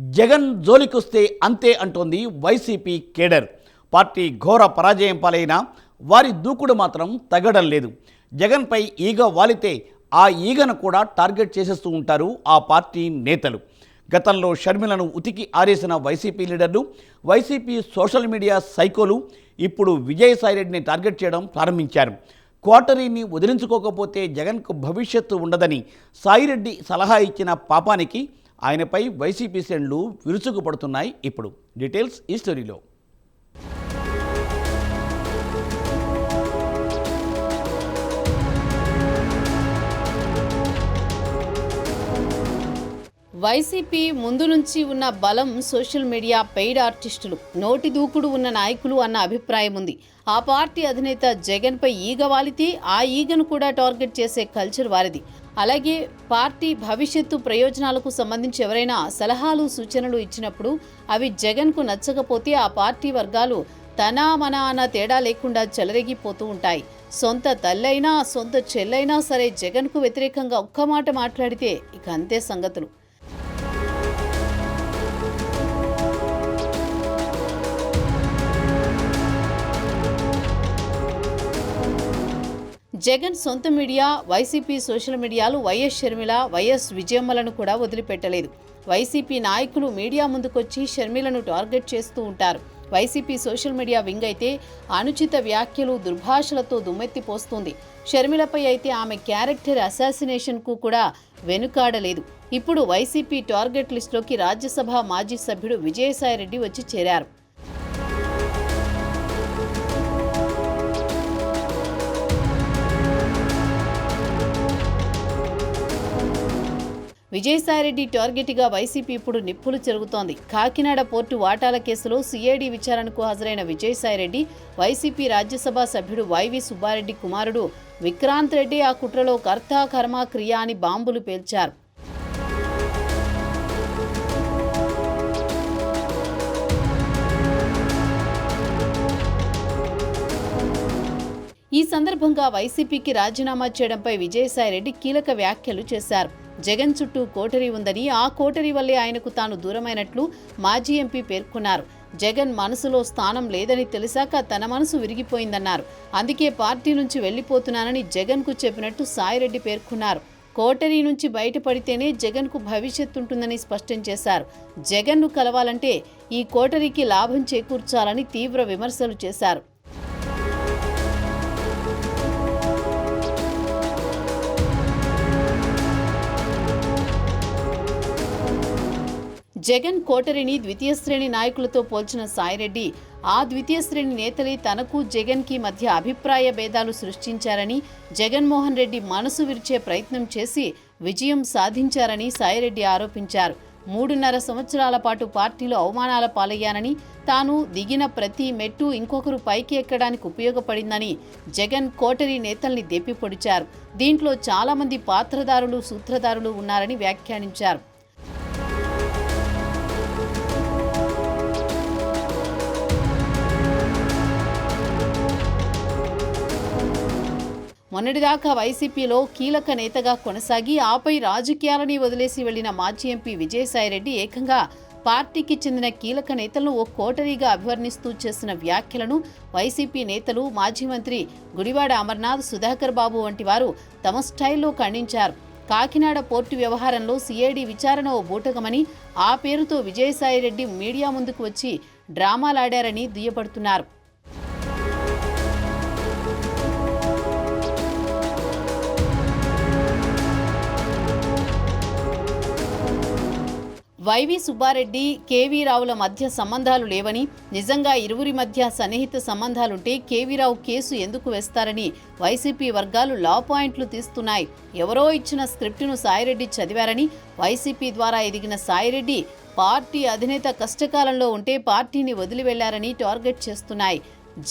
జగన్ జోలికొస్తే అంతే అంటోంది YCP cadre. Party ఘోర పరాజయం పాలైన వారి దూకుడు మాత్రం తగ్గడం లేదు. జగన్పై ఈగ వాలితే ఆ ఈగను కూడా టార్గెట్ చేసేస్తూ ఉంటారు ఆ పార్టీ నేతలు. గతంలో షర్మిలను ఉతికి ఆరేసిన వైసీపీ లీడర్లు వైసీపీ సోషల్ మీడియా సైకోలు ఇప్పుడు విజయసాయిరెడ్డిని టార్గెట్ చేయడం ప్రారంభించారు. క్వార్టరీని వదిలించుకోకపోతే జగన్కు భవిష్యత్తు ఉండదని సాయిరెడ్డి సలహా ఇచ్చిన పాపానికి ఆయనపై వైసీపీ శ్రేణులు విరుచుకుపడుతున్నాయి ఇప్పుడు. డీటెయిల్స్ ఈ స్టోరీలో. వైసీపీ ముందు నుంచి ఉన్న బలం సోషల్ మీడియా పెయిడ్ ఆర్టిస్టులు నోటి దూకుడు ఉన్న నాయకులు అన్న అభిప్రాయం ఉంది. ఆ పార్టీ అధినేత జగన్పై ఈగ వాలితే ఆ ఈగను కూడా టార్గెట్ చేసే కల్చర్ వారిది. అలాగే పార్టీ భవిష్యత్తు ప్రయోజనాలకు సంబంధించి ఎవరైనా సలహాలు సూచనలు ఇచ్చినప్పుడు అవి జగన్కు నచ్చకపోతే ఆ పార్టీ వర్గాలు తన మన అన్న తేడా లేకుండా చెలరేగిపోతూ ఉంటాయి. సొంత తల్లైనా సొంత చెల్లైనా సరే జగన్కు వ్యతిరేకంగా ఒక్క మాట మాట్లాడితే ఇక అంతే సంగతులు. జగన్ సొంత మీడియా వైసీపీ సోషల్ మీడియాలు వైఎస్ షర్మిల వైఎస్ విజయమ్మలను కూడా వదిలిపెట్టలేదు. వైసీపీ నాయకులు మీడియా ముందుకొచ్చి షర్మిలను టార్గెట్ చేస్తూ ఉంటారు. వైసీపీ సోషల్ మీడియా వింగ్ అయితే అనుచిత వ్యాఖ్యలు దుర్భాషలతో దుమ్మెత్తిపోస్తుంది షర్మిలపై అయితే ఆమె క్యారెక్టర్ అసాసినేషన్కు కూడా వెనుకాడలేదు. ఇప్పుడు వైసీపీ టార్గెట్ లిస్టులోకి రాజ్యసభ మాజీ సభ్యుడు విజయసాయిరెడ్డి వచ్చి చేరారు. విజయసాయిరెడ్డి టార్గెట్గా వైసీపీ ఇప్పుడు నిప్పులు చెరుగుతోంది. కాకినాడ పోర్టు వాటాల కేసులో సిఐడి విచారణకు హాజరైన విజయసాయిరెడ్డి వైసీపీ రాజ్యసభ సభ్యుడు వైవి సుబ్బారెడ్డి కుమారుడు విక్రాంత్ రెడ్డి ఆ కుట్రలో కర్త కర్మ క్రియ అని బాంబులు పేల్చారు. ఈ సందర్భంగా వైసీపీకి రాజీనామా చేయడంపై విజయసాయిరెడ్డి కీలక వ్యాఖ్యలు చేశారు. జగన్ చుట్టూ కోటరీ ఉందని ఆ కోటరీ వల్లే ఆయనకు తాను దూరమైనట్లు మాజీ ఎంపీ పేర్కొన్నారు. జగన్ మనసులో స్థానం లేదని తెలిసాక తన మనసు విరిగిపోయిందన్నారు. అందుకే పార్టీ నుంచి వెళ్ళిపోతున్నానని జగన్కు చెప్పినట్టు సాయిరెడ్డి పేర్కొన్నారు. కోటరీ నుంచి బయటపడితేనే జగన్కు భవిష్యత్తు ఉంటుందని స్పష్టం చేశారు. జగన్ను కలవాలంటే ఈ కోటరీకి లాభం చేకూర్చాలని తీవ్ర విమర్శలు చేశారు. జగన్ కోటరిని ద్వితీయ శ్రేణి నాయకులతో పోల్చిన సాయిరెడ్డి ఆ ద్వితీయ శ్రేణి నేతలే తనకు జగన్కి మధ్య అభిప్రాయ భేదాలు సృష్టించారని జగన్మోహన్ రెడ్డి మనసు విరిచే ప్రయత్నం చేసి విజయం సాధించారని సాయిరెడ్డి ఆరోపించారు. మూడున్నర సంవత్సరాల పాటు పార్టీలో అవమానాల పాలయ్యానని తాను దిగిన ప్రతి మెట్టు ఇంకొకరు పైకి ఎక్కడానికి ఉపయోగపడిందని జగన్ కోటరి నేతల్ని దెప్పిపొడిచారు దీంట్లో చాలామంది పాత్రదారులు సూత్రధారులు ఉన్నారని వ్యాఖ్యానించారు. మొన్నటిదాకా వైసీపీలో కీలక నేతగా కొనసాగి ఆపై రాజకీయాలని వదిలేసి వెళ్ళిన మాజీ ఎంపీ విజయసాయిరెడ్డి ఏకంగా పార్టీకి చెందిన కీలక నేతలను ఓ కోటరీగా అభివర్ణిస్తూ చేసిన వ్యాఖ్యలను వైసీపీ నేతలు మాజీ మంత్రి గుడివాడ అమర్నాథ్ సుధాకర్ బాబు వంటి వారు తమ స్టైల్లో ఖండించారు. కాకినాడ పోర్టు వ్యవహారంలో సిఐడి విచారణ ఓ బూటకమని ఆ పేరుతో విజయసాయిరెడ్డి మీడియా ముందుకు వచ్చి డ్రామాలాడారని దుయ్యబడుతున్నారు. వైవి సుబ్బారెడ్డి కేవీ రావుల మధ్య సంబంధాలు లేవని నిజంగా ఇరువురి మధ్య సన్నిహిత సంబంధాలుంటే కేవీరావు కేసు ఎందుకు వేస్తారని వైసీపీ వర్గాలు లా పాయింట్లు తీస్తున్నాయి. ఎవరో ఇచ్చిన స్క్రిప్టును సాయిరెడ్డి చదివారని వైసీపీ ద్వారా ఎదిగిన సాయిరెడ్డి పార్టీ అధినేత కష్టకాలంలో ఉంటే పార్టీని వదిలి వెళ్ళారని టార్గెట్ చేస్తున్నాయి.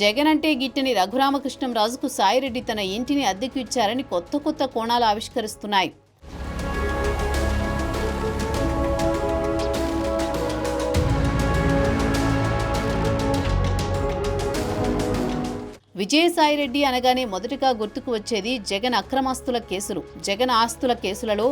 జగన్ అంటే గిట్టని రఘురామకృష్ణంరాజుకు సాయిరెడ్డి తన ఇంటిని అద్దెకు ఇచ్చారని కొత్త కొత్త కోణాలు ఆవిష్కరిస్తున్నాయి. విజయసాయిరెడ్డి అనగానే మొదటగా గుర్తుకు వచ్చేది జగన్ అక్రమాస్తుల కేసులు. జగన్ ఆస్తుల కేసులలో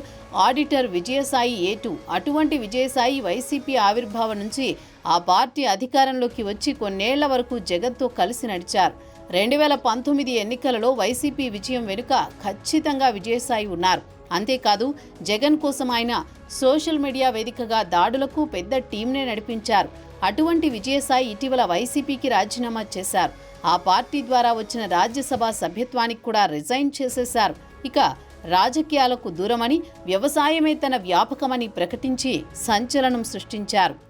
ఆడిటర్ విజయసాయి ఏటు. అటువంటి విజయసాయి వైసీపీ ఆవిర్భావం నుంచి ఆ పార్టీ అధికారంలోకి వచ్చి కొన్నేళ్ళ వరకు జగన్తో కలిసి నడిచారు. రెండు వేల పంతొమ్మిది ఎన్నికలలో వైసీపీ విజయం వెనుక ఖచ్చితంగా విజయసాయి ఉన్నారు. అంతేకాదు జగన్ కోసం ఆయన సోషల్ మీడియా వేదికగా దాడులకు పెద్ద టీంనే నడిపించారు. అటువంటి విజయసాయి ఇటీవల వైసీపీకి రాజీనామా చేశారు. ఆ పార్టీ ద్వారా వచ్చిన రాజ్యసభ సభ్యత్వానికి కూడా రిజైన్ చేసేశారు. ఇక రాజకీయాలకు దూరమని వ్యవసాయమే తన వ్యాపకమని ప్రకటించి సంచలనం సృష్టించారు.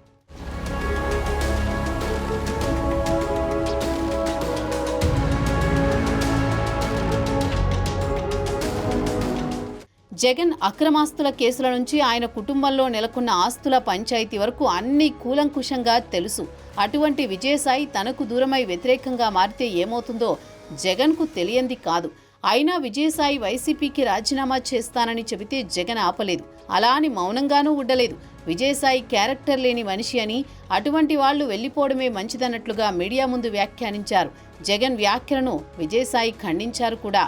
జగన్ అక్రమాస్తుల కేసుల నుంచి ఆయన కుటుంబంలో నెలకొన్న ఆస్తుల పంచాయతీ వరకు అన్ని కూలంకుషంగా తెలుసు. అటువంటి విజయసాయి తనకు దూరమై వ్యతిరేకంగా మారితే ఏమవుతుందో జగన్కు తెలియంది కాదు. అయినా విజయసాయి వైసీపీకి రాజీనామా చేస్తానని చెబితే జగన్ ఆపలేదు. అలా అని మౌనంగానూ ఉండలేదు. విజయసాయి క్యారెక్టర్ లేని మనిషి అని అటువంటి వాళ్ళు వెళ్ళిపోవడమే మంచిదన్నట్లుగా మీడియా ముందు వ్యాఖ్యానించారు. జగన్ వ్యాఖ్యలను విజయసాయి ఖండించారు కూడా.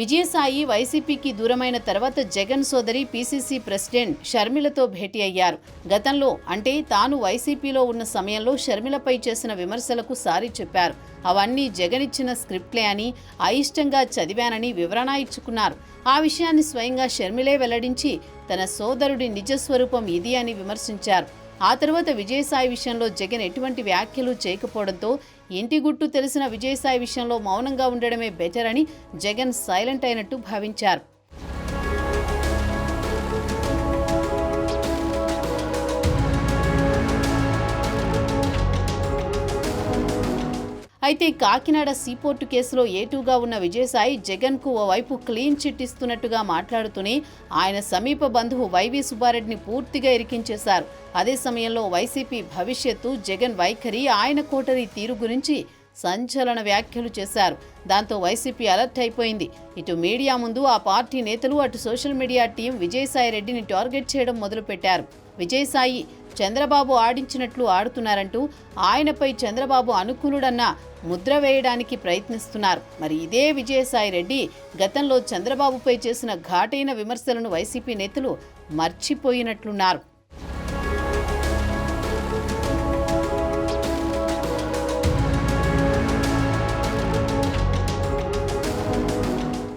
విజయసాయి వైసీపీకి దూరమైన తర్వాత జగన్ సోదరి పీసీసీ ప్రెసిడెంట్ షర్మిలతో భేటీ అయ్యారు. గతంలో అంటే తాను వైసీపీలో ఉన్న సమయంలో షర్మిలపై చేసిన విమర్శలకు సారీ చెప్పారు. అవన్నీ జగన్ ఇచ్చిన స్క్రిప్ట్లే అని అయిష్టంగా చదివానని వివరణ ఇచ్చుకున్నారు. ఆ విషయాన్ని స్వయంగా షర్మిలే వెల్లడించి తన సోదరుడి నిజస్వరూపం ఇది అని విమర్శించారు. ఆ తర్వాత విజయసాయి విషయంలో జగన్ ఎటువంటి వ్యాఖ్యలు చేయకపోవడంతో ఇంటి గుట్టు తెలిసిన విజయసాయి విషయంలో మౌనంగా ఉండడమే బెటర్ అని జగన్ సైలెంట్ అయినట్టు భావించారు. అయితే కాకినాడ సీపోర్టు కేసులో ఏటూగా ఉన్న విజయసాయి జగన్కు ఓవైపు క్లీన్ చిట్ ఇస్తున్నట్టుగా మాట్లాడుతూనే ఆయన సమీప బంధువు వైవి సుబ్బారెడ్డిని పూర్తిగా ఇరికించేశారు. అదే సమయంలో వైసీపీ భవిష్యత్తు జగన్ వైఖరి ఆయన కోటరీ తీరు గురించి సంచలన వ్యాఖ్యలు చేశారు. దాంతో వైసీపీ అలర్ట్ అయిపోయింది. ఇటు మీడియా ముందు ఆ పార్టీ నేతలు అటు సోషల్ మీడియా టీం విజయసాయి రెడ్డిని టార్గెట్ చేయడం మొదలుపెట్టారు. విజయసాయి చంద్రబాబు ఆడించినట్లు ఆడుతున్నారంటూ ఆయనపై చంద్రబాబు అనుకూలుడన్న ముద్ర వేయడానికి ప్రయత్నిస్తున్నారు. మరి ఇదే విజయసాయి రెడ్డి గతంలో చంద్రబాబుపై చేసిన ఘాటైన విమర్శలను వైసీపీ నేతలు మర్చిపోయినట్లున్నారు.